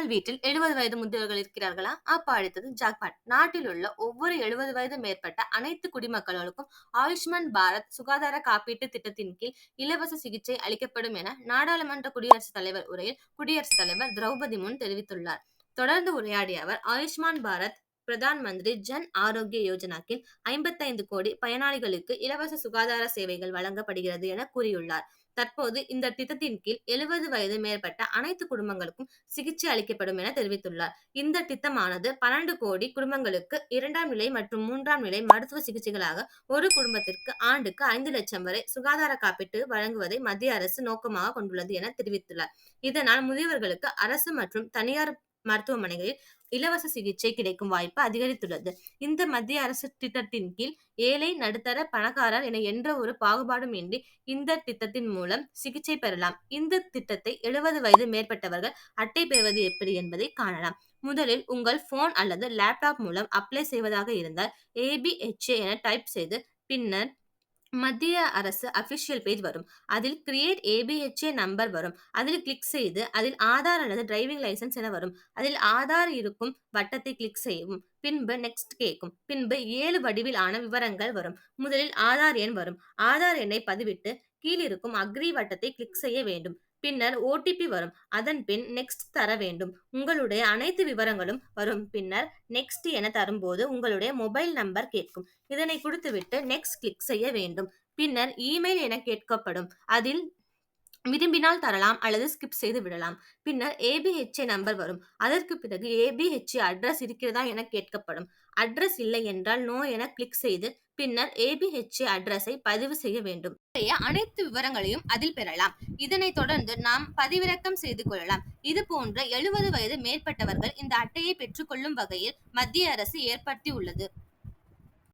உங்கள் வீட்டில் எழுபது வயது முதியவர்கள் இருக்கிறார்களா? அப்ப அடுத்தது ஜாக்பாட். நாட்டில் உள்ள ஒவ்வொரு எழுபது வயது மேற்பட்ட அனைத்து குடிமக்களுக்கும் ஆயுஷ்மான் பாரத் சுகாதார காப்பீட்டு திட்டத்தின் கீழ் இலவச சிகிச்சை அளிக்கப்படும் என நாடாளுமன்ற குடியரசுத் தலைவர் உரையில் குடியரசுத் தலைவர் திரௌபதி முன் தெரிவித்துள்ளார். தொடர்ந்து உரையாடிய அவர் ஆயுஷ்மான் பாரத் பிரதான் மந்திரி ஜன் ஆரோக்கிய யோஜனா கீழ் ஐம்பத்தைந்து கோடி பயனாளிகளுக்கு இலவச சுகாதார சேவைகள் வழங்கப்படுகிறது என கூறியுள்ளார். தற்போது இந்த திட்டத்தின் கீழ் எழுபது வயது மேற்பட்ட அனைத்து குடும்பங்களுக்கும் சிகிச்சை அளிக்கப்படும் என தெரிவித்துள்ளார். இந்த திட்டமானது பன்னெண்டு கோடி குடும்பங்களுக்கு இரண்டாம் நிலை மற்றும் மூன்றாம் நிலை மருத்துவ சிகிச்சைகளாக ஒரு குடும்பத்திற்கு ஆண்டுக்கு ஐந்து லட்சம் வரை சுகாதார காப்பீட்டு வழங்குவதை மத்திய அரசு நோக்கமாக கொண்டுள்ளது என தெரிவித்துள்ளார். இதனால் முதியவர்களுக்கு அரசு மற்றும் தனியார் மருத்துவமனைகளில் இலவச சிகிச்சை கிடைக்கும் வாய்ப்பு அதிகரித்துள்ளது. இந்த மத்திய அரசு திட்டத்தின் கீழ் ஏழை நடுத்தர பணக்காரர் என என்ற ஒரு பாகுபாடும் இன்றி இந்த திட்டத்தின் மூலம் சிகிச்சை பெறலாம். இந்த திட்டத்தை எழுபது வயது மேற்பட்டவர்கள் அட்டை பெறுவது எப்படி என்பதை காணலாம். முதலில் உங்கள் போன் அல்லது லேப்டாப் மூலம் அப்ளை செய்வதாக இருந்தால் ஏபிஹெச்ஏ என டைப் செய்து பின்னர் மத்திய அரசு அஃபிஷியல் பேஜ் வரும். அதில் கிரியேட் ஏபிஹெச்ஏ நம்பர் வரும். அதில் கிளிக் செய்து அதில் ஆதார் அல்லது டிரைவிங் லைசன்ஸ் என வரும். அதில் ஆதார் இருக்கும் வட்டத்தை கிளிக் செய்யவும். பின்பு நெக்ஸ்ட் கேட்கும் பின்பு ஏழு வடிவில் ஆன விவரங்கள் வரும். முதலில் ஆதார் எண் வரும். ஆதார் எண்ணை பதிவிட்டு கீழிருக்கும் அக்ரி வட்டத்தை கிளிக் செய்ய வேண்டும். பின்னர் ஓடிபி வரும். அதன் பின் நெக்ஸ்ட் தர வேண்டும். உங்களுடைய அனைத்து விவரங்களும் வரும். பின்னர் நெக்ஸ்ட் என தரும்போது உங்களுடைய மொபைல் நம்பர் கேட்கும். இதனை கொடுத்துவிட்டு நெக்ஸ்ட் கிளிக் செய்ய வேண்டும். பின்னர் இமெயில் என கேட்கப்படும். அதில் விரும்பினால் தரலாம் அல்லது ஸ்கிப் செய்து விடலாம். பின்னர் ஏபிஹெச்ஏ நம்பர் வரும். அதற்கு பிறகு ஏபிஹெச்ஏ அட்ரஸ் இருக்கிறதா என கேட்கப்படும். அட்ரஸ் இல்லை என்றால் நோ என கிளிக் செய்து பின்னர் ஏபிஹெச்ஏ அட்ரஸை பதிவு செய்ய வேண்டும். அனைத்து விவரங்களையும் அதில் பெறலாம். இதனைத் தொடர்ந்து நாம் பதிவிறக்கம் செய்து கொள்ளலாம். இது போன்ற எழுபது வயது மேற்பட்டவர்கள் இந்த அட்டையை பெற்றுக்கொள்ளும் வகையில் மத்திய அரசு ஏற்படுத்தி உள்ளது